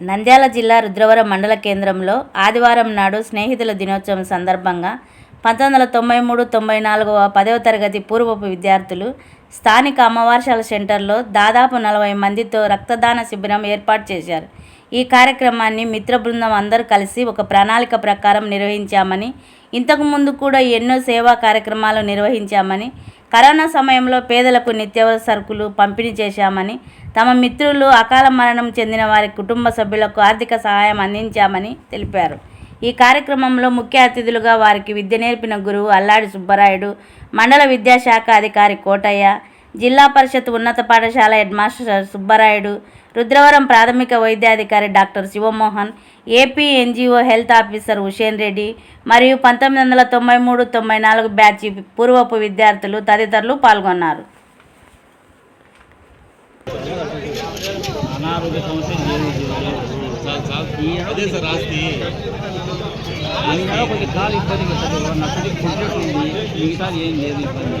నంద్యాల జిల్లా రుద్రవరం మండల కేంద్రంలో ఆదివారం నాడు స్నేహితుల దినోత్సవం సందర్భంగా పంతొమ్మిది వందల తొంభై మూడు తొంభై నాలుగవ పదవ తరగతి పూర్వపు విద్యార్థులు స్థానిక అమ్మవార్షాల సెంటర్లో దాదాపు నలభై మందితో రక్తదాన శిబిరం ఏర్పాటు చేశారు. ఈ కార్యక్రమాన్ని మిత్ర బృందం అందరూ కలిసి ఒక ప్రణాళిక ప్రకారం నిర్వహించామని ఇంతకు ముందు కూడా ఎన్నో సేవా కార్యక్రమాలు నిర్వహించామని కరోనా సమయంలో పేదలకు నిత్యావసర సరుకులు పంపిణీ చేశామని తమ మిత్రులు అకాల మరణం చెందిన వారి కుటుంబ సభ్యులకు ఆర్థిక సహాయం అందించామని తెలిపారు. ఈ కార్యక్రమంలో ముఖ్య అతిథులుగా వారికి విద్య నేర్పిన గురువు అల్లాడి సుబ్బరాయుడు మండల విద్యాశాఖ అధికారి కోటయ్య జిల్లా పరిషత్ ఉన్నత పాఠశాల హెడ్ మాస్టర్ సుబ్బరాయుడు రుద్రవరం ప్రాథమిక వైద్యాధికారి doctor Shivamohan AP NGO health officer Hussain Reddy మరియు పంతొమ్మిది వందల తొంభై మూడు తొంభై నాలుగు బ్యాచ్ పూర్వపు విద్యార్థులు తదితరులు పాల్గొన్నారు. అనారోగ్య సమస్య లేదు. అదే సార్ ఆస్తి. అందుకని కొంచెం కాలు ఇబ్బంది ఉంటుంది నచ్చది ఫుడ్ ఉంది మిగతాది ఏం లేదు ఇబ్బంది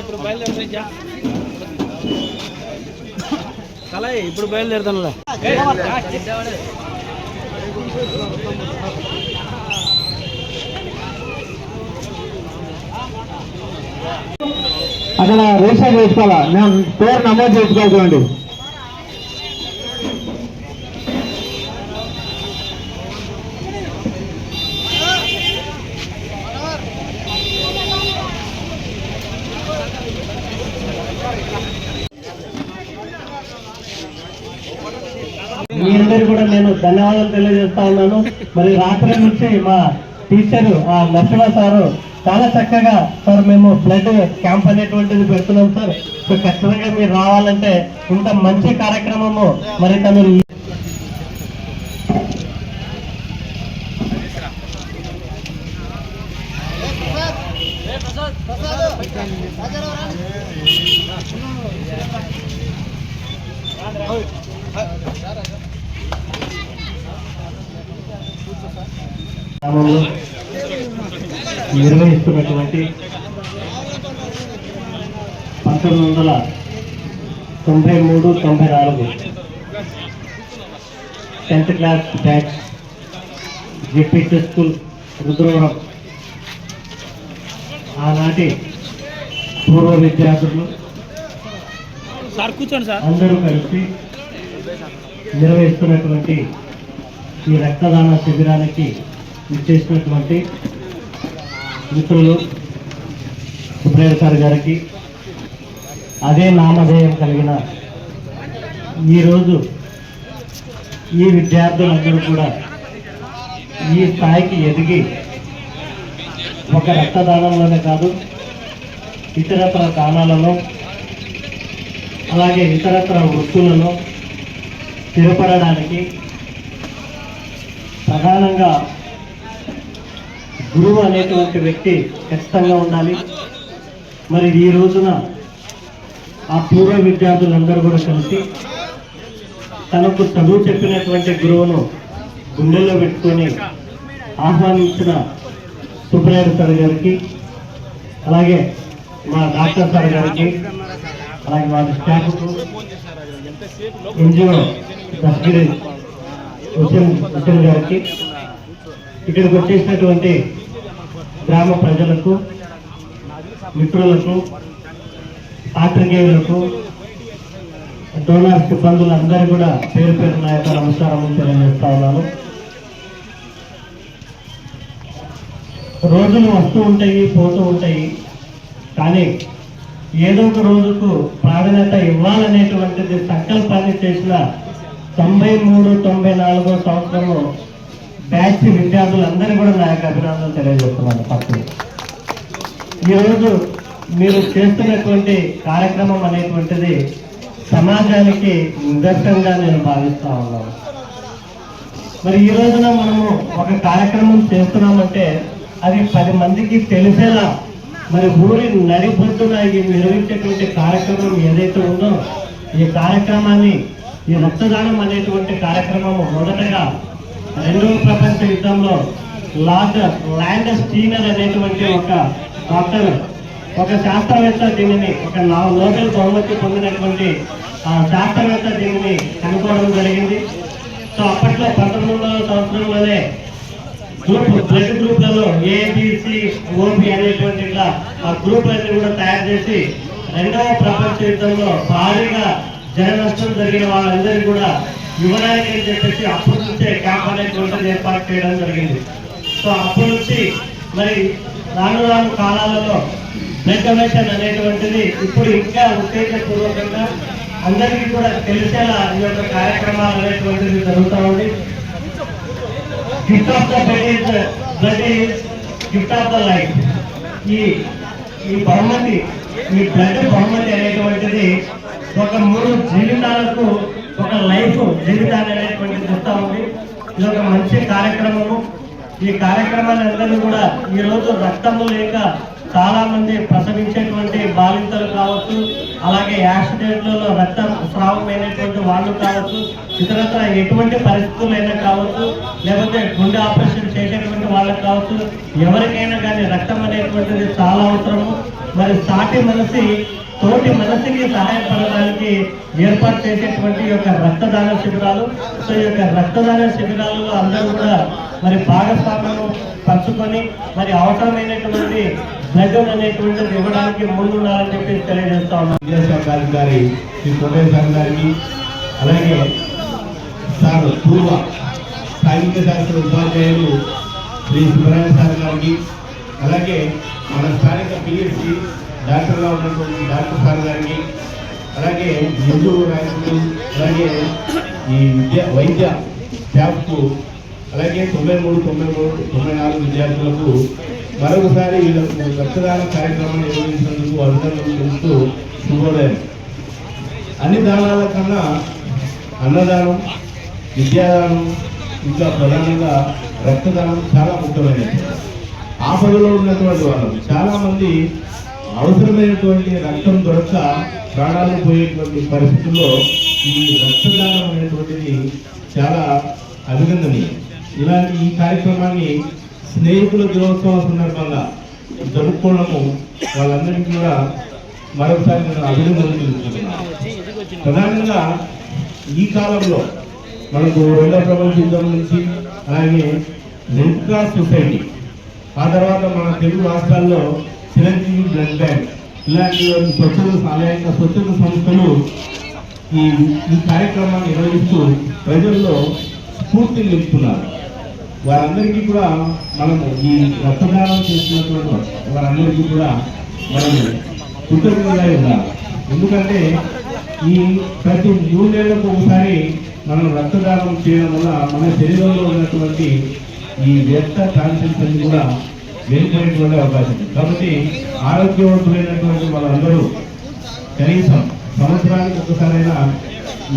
ఇప్పుడు బయలుదేరి ఇప్పుడు బయలుదేరుతానులే. అక్కడ రిజిస్టర్ చేసుకోవాలా మేము పేరు నమోదు చేసుకోవాలి చూడండి మీ అందరు కూడా నేను ధన్యవాదాలు తెలియజేస్తా ఉన్నాను. మరి రాత్రి నుంచి మా టీచర్ ఆ నరసింహ సారు చాలా చక్కగా సార్ మేము బ్లడ్ క్యాంప్ అనేటువంటిది పెడుతున్నాం సార్. సో ఖచ్చితంగా మీరు రావాలంటే ఇంత మంచి కార్యక్రమము మరి తను గ్రామంలో నిర్వహిస్తున్నటువంటి పంతొమ్మిది వందల తొంభై మూడు తొంభై నాలుగు tenth class batch ZPT school Rudravaram. ఆనాటి పూర్వ విద్యార్థులు సార్ కూర్చోండి సార్. అందరూ కలిసి నిర్వహిస్తున్నటువంటి ఈ రక్తదాన శిబిరానికి ఇచ్చేసినటువంటి మిత్రులు సుబ్రయ్య సార్ గారికి అదే నామధేయం కలిగిన ఈరోజు ఈ విద్యార్థులందరూ కూడా ఈ స్థాయికి ఎదిగి ఒక రక్తదానంలోనే కాదు ఇతరత్ర దానాలలో అలాగే ఇతరత్ర వృత్తులలో స్థిరపడడానికి ప్రధానంగా గురువు అనేటువంటి వ్యక్తి ఖచ్చితంగా ఉండాలి. మరి ఈ రోజున ఆ పూర్వ విద్యార్థులందరూ కూడా కలిసి తనకు చదువు చెప్పినటువంటి గురువును గుండెల్లో పెట్టుకొని ఆహ్వానించిన సుబ్రయ్య సార్ గారికి అలాగే మా డాక్టర్ సార్ గారికి అలాగే మా స్టాఫ్కు ఎన్జిఓ దస్గిరి హుసేన్ హుసేన్ గారికి ఇక్కడికి వచ్చేసినటువంటి గ్రామ ప్రజలకు మిత్రులకు పాత్రికేయులకు డోనార్ సిబ్బందులందరూ కూడా పేరు పేరు నా యొక్క నమస్కారం తెలియజేస్తా ఉన్నాను. రోజులు వస్తూ ఉంటాయి పోతూ ఉంటాయి కానీ ఏదో ఒక రోజుకు ప్రాధాన్యత ఇవ్వాలనేటువంటిది సంకల్పాన్ని చేసిన తొంభై మూడు తొంభై నాలుగో సంవత్సరంలో బ్యాచ్ విద్యార్థులందరూ కూడా నా యొక్క అభినందనలు తెలియజేస్తున్నాను పక్కన ఈరోజు మీరు చేస్తున్నటువంటి కార్యక్రమం అనేటువంటిది సమాజానికి నిదర్శనంగా నేను భావిస్తా ఉన్నాను. మరి ఈ రోజున మనము ఒక కార్యక్రమం చేస్తున్నామంటే అది పది మందికి తెలిసేలా మరి ఊరి నడిబొడ్డున నిర్వహించేటువంటి కార్యక్రమం ఏదైతే ఉందో ఈ కార్యక్రమాన్ని ఈ రక్తదానం అనేటువంటి కార్యక్రమం మొదటగా రెండవ ప్రపంచ యుద్ధంలో లార్డ్ ల్యాండ్ స్టీనర్ అనేటువంటి ఒక డాక్టర్ ఒక శాస్త్రవేత్త దీనిని ఒక నోబెల్ బహుమతి పొందినటువంటి ఆ శాస్త్రవేత్త దీనిని కనుక్కోవడం జరిగింది. సో అప్పట్లో పంతొమ్మిది వందల సంవత్సరంలోనే గ్రూప్ బ్లడ్ గ్రూప్లలో ఏబిసి ఓబి అనేటువంటి ఇట్లా ఆ గ్రూప్లన్నీ కూడా తయారు చేసి రెండవ ప్రపంచ యుద్ధంలో భారీగా జన నష్టం జరిగిన వాళ్ళందరికీ కూడా ఇవ్వడానికి అని చెప్పేసి అప్పటి నుంచే క్యాంప్ అనేటువంటి ఏర్పాటు చేయడం జరిగింది. సో అప్పటి నుంచి మరి రాను రాను కాలాలలో బ్లడ్ డొనేషన్ అనేటువంటిది ఇప్పుడు ఇంకా ఉత్తేజపూర్వకంగా అందరికీ కూడా తెలిసేలా ఈ యొక్క కార్యక్రమాలు అనేటువంటిది జరుగుతూ ఉంది. Gift of the blood is blood gift of the life ఈ ఈ బహుమతి ఈ బ్లడ్ బహుమతి అనేటువంటిది ఒక మూడు జీవితాలకు ఒక లైఫ్ జీవితాన్ని అనేటువంటి ఇస్తా ఉంది. ఇది ఒక మంచి కార్యక్రమము. ఈ కార్యక్రమాన్ని అందరినీ కూడా ఈ రోజు రక్తము లేక చాలా మంది ప్రసవించేటువంటి బాలింతలు కావచ్చు అలాగే యాక్సిడెంట్లలో రక్తం స్రావమైనటువంటి వాళ్ళు కావచ్చు ఇతరత్ర ఎటువంటి పరిస్థితులైనా కావచ్చు లేకపోతే గుండె ఆపరేషన్ చేసేటువంటి వాళ్ళకి కావచ్చు ఎవరికైనా కానీ రక్తం అనేటువంటిది చాలా అవసరము. మరి సాటి మనిషి తోటి మనసుకి సహాయపడడానికి ఏర్పాటు చేసేటువంటి యొక్క రక్తదాన శిబిరాలు. సో ఈ యొక్క రక్తదాన శిబిరాలలో అందరూ కూడా మరి భాగస్వామ్యము పంచుకొని మరి అవసరమైనటువంటి బ్లడ్ అనేటువంటిది ఇవ్వడానికి ముందున్నారని చెప్పి తెలియజేస్తా ఉన్నాం. విద్యాశాఖ అధికారి శ్రీ కోటేశ్వర గారికి అలాగే సార్ పూర్వ సాంఘిక శాస్త్ర ఉపాధ్యాయులు శ్రీ సుబ్రహ్మణ్య సార్ గారికి అలాగే మన స్థానిక పిఎస్సి డాక్టర్గా ఉన్నటువంటి డాక్టర్ సార్ గారిని అలాగే హిందూ రైతులు అలాగే ఈ విద్య వైద్య స్టాఫ్కు అలాగే తొంభై మూడు తొంభై మూడు తొంభై నాలుగు విద్యార్థులకు మరొకసారి వీళ్ళకు రక్తదాన కార్యక్రమం నిర్వహించినందుకు అభినందనలు తెలుస్తూ శుభోదయం. అన్ని దానాల కన్నా అన్నదానం విద్యాదానం ఇంకా ప్రధానంగా రక్తదానం చాలా ముఖ్యమైనది. ఆపదలో ఉన్నటువంటి వాళ్ళు. చాలామంది అవసరమైనటువంటి రక్తం దొరక ప్రాణాలు పోయేటువంటి పరిస్థితుల్లో ఈ రక్తదానం అనేటువంటిది చాలా అభినందనీయం. ఇలాంటి ఈ కార్యక్రమాన్ని స్నేహితుల దినోత్సవం సందర్భంగా జరుపుకోవడము వాళ్ళందరికీ కూడా మరొకసారి నేను అభినందనలు తెలుపుతున్నాను. ప్రధానంగా ఈ కాలంలో మనకు రెండవ ప్రపంచ యుద్ధం నుంచి అలాగే రెడ్ క్రాస్ సొసైటీ ఆ తర్వాత మన తెలుగు రాష్ట్రాల్లో చిరంజీవి బ్లడ్ బ్యాంక్ ఇలాంటి స్వచ్ఛంద అనేక స్వచ్ఛంద సంస్థలు ఈ ఈ కార్యక్రమాన్ని నిర్వహిస్తూ ప్రజల్లో స్ఫూర్తిని నింపుతున్నారు. వారందరికీ కూడా మనము ఈ రక్తదానం చేసినటువంటి వారందరికీ కూడా మనము కృతజ్ఞతగా ఉండాలి ఎందుకంటే ఈ ప్రతి మూడేళ్ళకు ఒకసారి మనం రక్తదానం చేయడం వల్ల మన శరీరంలో ఉన్నటువంటి ఈ వ్యర్థ కాన్సెన్స్ అన్ని కూడా మెరుగుపడేటువంటి అవకాశం ఉంది. కాబట్టి ఆరోగ్యవంతులైనటువంటి వాళ్ళందరూ కనీసం సంవత్సరానికి ఒకసారైనా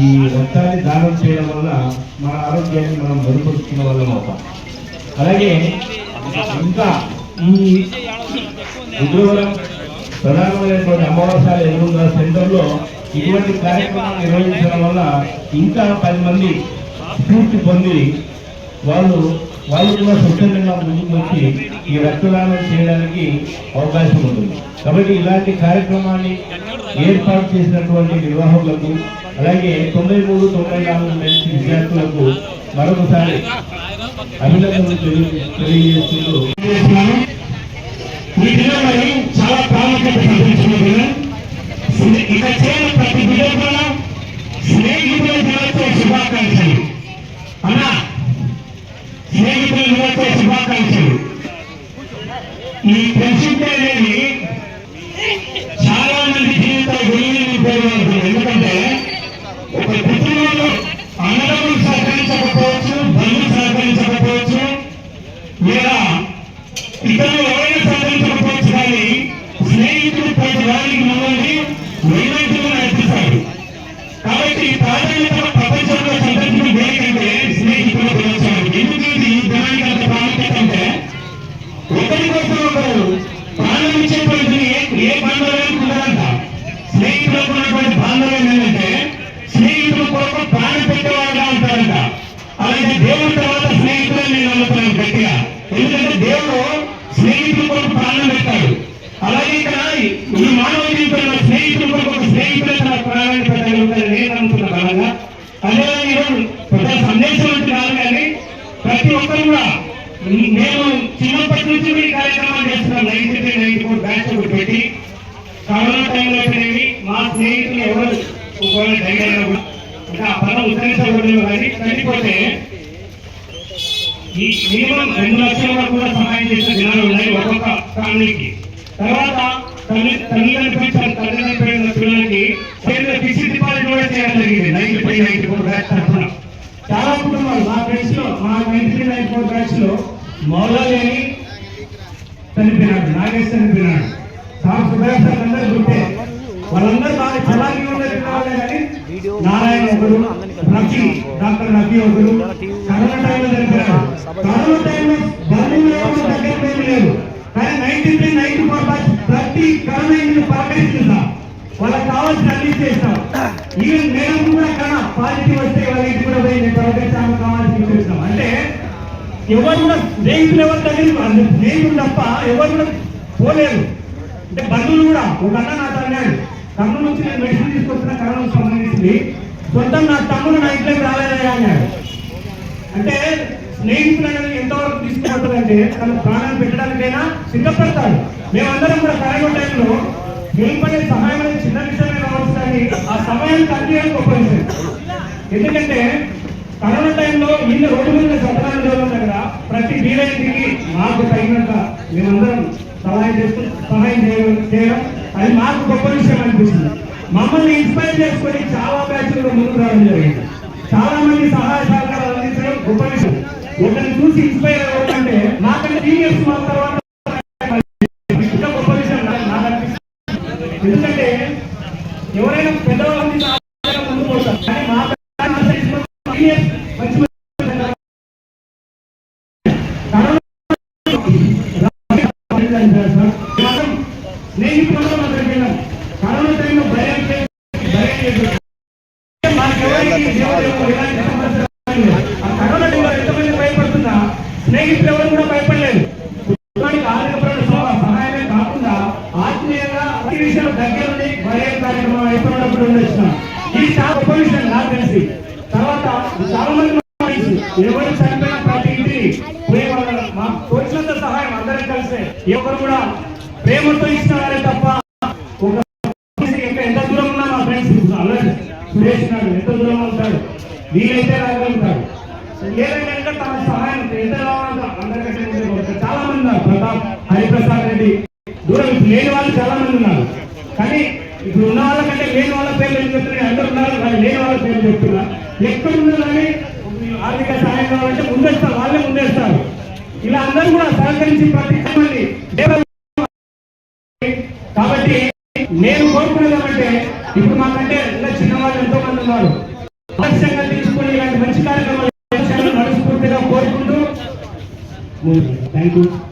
ఈ రక్తాన్ని దానం చేయడం వల్ల మన ఆరోగ్యాన్ని మనం మెరుగుపరుచుకున్న వాళ్ళం అవుతాం. అలాగే ఇంకా ఈ ఉద్యోగం ప్రధానమైనటువంటి అమావాస్యాల ఎదురుగా సెంటర్లో ఇటువంటి కార్యక్రమాన్ని నిర్వహించడం వల్ల ఇంకా పది మంది స్ఫూర్తి పొంది వాళ్ళు వాళ్ళు కూడా స్వచ్ఛందంగా ముందుకు వచ్చి ఈ రక్తదానం చేయడానికి అవకాశం ఉంటుంది. కాబట్టి ఇలాంటి కార్యక్రమాన్ని ఏర్పాటు చేసినటువంటి నిర్వాహకులకు అలాగే తొంభై మూడు తొంభై నాలుగు మంచి విద్యార్థులకు మరొకసారి అభినందనలు తెలియజేస్తున్నారు. తెలియజేస్తూ చేస్తున్నాను ఈ దినంలోని చాలా ప్రాముఖ్యత సంతరించిన దినం ఇక చేయని ప్రతి బిడ్డ కూడా స్నేహితులు యువతే శుభాకాంక్షలు. ఈ ఫ్రెండ్షిప్ అనేది చాలా మంది జీవితాలు గురించి పోయినారు ఎందుకంటే ఒక కుటుంబంలో అన్నదమ్ములు సహకరించకపోవచ్చు బంధువులు సహకరించకపోవచ్చు లేదా ఇతరులు ఎవరైనా సహకరించకపోవచ్చు కానీ స్నేహితులు ప్రతి వారికి ముందు స్నేహితులు కొరకు ప్రాణం పెట్టాడు అలాగే ఇక్కడ ఈ మానవ జీవితంలో స్నేహితులు కొరకు ఒక స్నేహితులే తన ప్రాణాన్ని పెట్టగలుగుతారని నేను నమ్ముతున్నా బలంగా అదే ఈరోజు పెద్ద సందేశం అంటే కాదు కానీ ప్రతి ఒక్కరు కూడా నేను చిన్నప్పటి నుంచి ఈ కార్యక్రమాలు చేస్తున్నాను ninety three ninety four batch ఒకటి పెట్టి కరోనా టైంలో అయితేనేమి మా స్నేహితులు ఎవరు ఒకవేళ డైరీ అయినా కూడా అంటే ఆ పదం ఉద్ధరించబడలేదు కానీ చనిపోతే ఈ మినిమం రెండు లక్షల వరకు కూడా సహాయం చేసిన జనాలు ఉన్నాయి ఒక్కొక్క ఫ్యామిలీకి. తర్వాత తల్లి తల్లి పెంచారు తల్లి అనిపించిన పిల్లలకి కేంద్ర ఫిక్స్డ్ డిపాజిట్ కూడా చేయడం జరిగింది. Ninety five ninety four batch తరఫున. చాలా కుటుంబాలు మా బ్యాచ్లో మా నైన్టీ త్రీ నైన్టీ ఫోర్ బ్యాచ్లో మౌలాలేని చనిపోయినాడు నాగేష్ చనిపోయినాడు. సాఫ్ సుధాకర్ అందరూ గుర్తే వాళ్ళందరూ బాగా చలాకి ఉన్నది కానీ నారాయణ ఒకరు రఫీ డాక్టర్ రఫీ ఒకరు కరోనా టైంలో చనిపోయారు కరోనా టైంలో బంధువులు ఎవరు దగ్గర ఏమీ లేదు కానీ ninety three ninety four batch ప్రతి కరోనా ఇంటిని పలకరిస్తుందా వాళ్ళకి కావాల్సిన అన్ని చేస్తాం. ఈవెన్ మేము కూడా కన్నా పాజిటివ్ వస్తే వాళ్ళ ఇంటి కూడా పోయి నేను పలకరించాము కావాల్సి చేస్తాం అంటే ఎవరు కూడా స్నేహితులు ఎవరు తగిలి స్నేహితులు తప్ప ఎవరు కూడా పోలేదు. అంటే బంధువులు కూడా ఒక అన్న నాతో అన్నాడు కర్నూలు నుంచి నేను మెడిసిన్ తీసుకొస్తున్న కరోనా సంబంధించింది. సొంతం నా తమ్ముడు నా ఇంట్లోకి రాలేదా అన్నాడు. అంటే స్నేహితులు అనేది ఎంతవరకు తీసుకుపోతుందంటే తన ప్రాణాలు పెట్టడానికైనా సిద్ధపడతాడు మేమందరం కూడా కరోనా టైంలో హెల్ప్ అనే సహాయం అనేది చిన్న విషయమే కావచ్చు కానీ ఆ సమయానికి అందించడం గొప్ప విషయం. ఎందుకంటే కరోనా టైంలో ఇన్ని రోడ్డు మీద సత్రాలు జరగడం దగ్గర ప్రతి వీలైనకి మాకు తగినంత మేమందరం సహాయం చేస్తూ సహాయం చేయడం చేయడం అది మాకు గొప్ప విషయం అనిపిస్తుంది. మమ్మల్ని ఇన్స్పైర్ చేసుకుని చాలా బ్యాచ్లు ముందుకు రావడం జరిగింది. చాలా మంది సహాయ సహకారాలు అందించడం గొప్ప విషయం. ఒకరిని చూసి ఇన్స్పైర్ అవ్వాలంటే నాకంటే సీనియర్స్ మన తర్వాత గొప్ప విషయం నాకు అనిపిస్తుంది. ఎందుకంటే ఎవరైనా ముందుకు కానీ మా మంచి మా కరోనా టైంలో భయం కరోనా టైంలో ఎంతమంది భయపడుతున్నా? స్నేహితులు ఎవరు కూడా భయపడలేదు. సహాయమే కాకుండా ఆత్మీయంగా అతి విషయంలో దగ్గర నుండి భయం కార్యక్రమం అయిపోయినప్పుడు ఉండొచ్చిన. ఇది చాలా గొప్ప విషయం నాకు తెలిసి. తర్వాత చాలా మంది ఎవరు చనిపోయిన ప్రతి ఇంటిని మా తోచినంత సహాయం అందరం కలిసే. ఎవరు కూడా ప్రేమతో ఇస్తున్నారే తప్ప ఒక ఇంకా ఎంత దూరం ఉన్నా మా ఫ్రెండ్స్ అల్లరి సురేష్ నాడు ఎంత దూరం ఉంటాడు వీలైతే రాగలుగుతాడు ఏదైనా తన సహాయం ఎంత రావాలంటే అందరికంటే చాలా మంది ఉన్నారు. ప్రతాప్ హరిప్రసాద్ రెడ్డి. దూరం లేని వాళ్ళు చాలా మంది ఉన్నారు. కానీ ఇప్పుడు ఉన్న వాళ్ళకంటే లేని వాళ్ళ పేర్లు ఏం చెప్తున్నారు అందరూ ఉన్నారు కానీ లేని వాళ్ళ పేర్లు చెప్తున్నా. ఎక్కడ ఉన్నదని ఆర్థిక సహాయం కావాలంటే ముందేస్తారు. వాళ్ళే ముందేస్తారు. ఇలా అందరూ కూడా సహకరించి ప్రతి మంది కాబట్టి నేను కోరుకునేది ఇప్పుడు మాకంటే ఇంకా చిన్నవాళ్ళు ఎంతో మంది ఉన్నారు ఆలస్యంగా తీసుకుని ఇలాంటి మంచి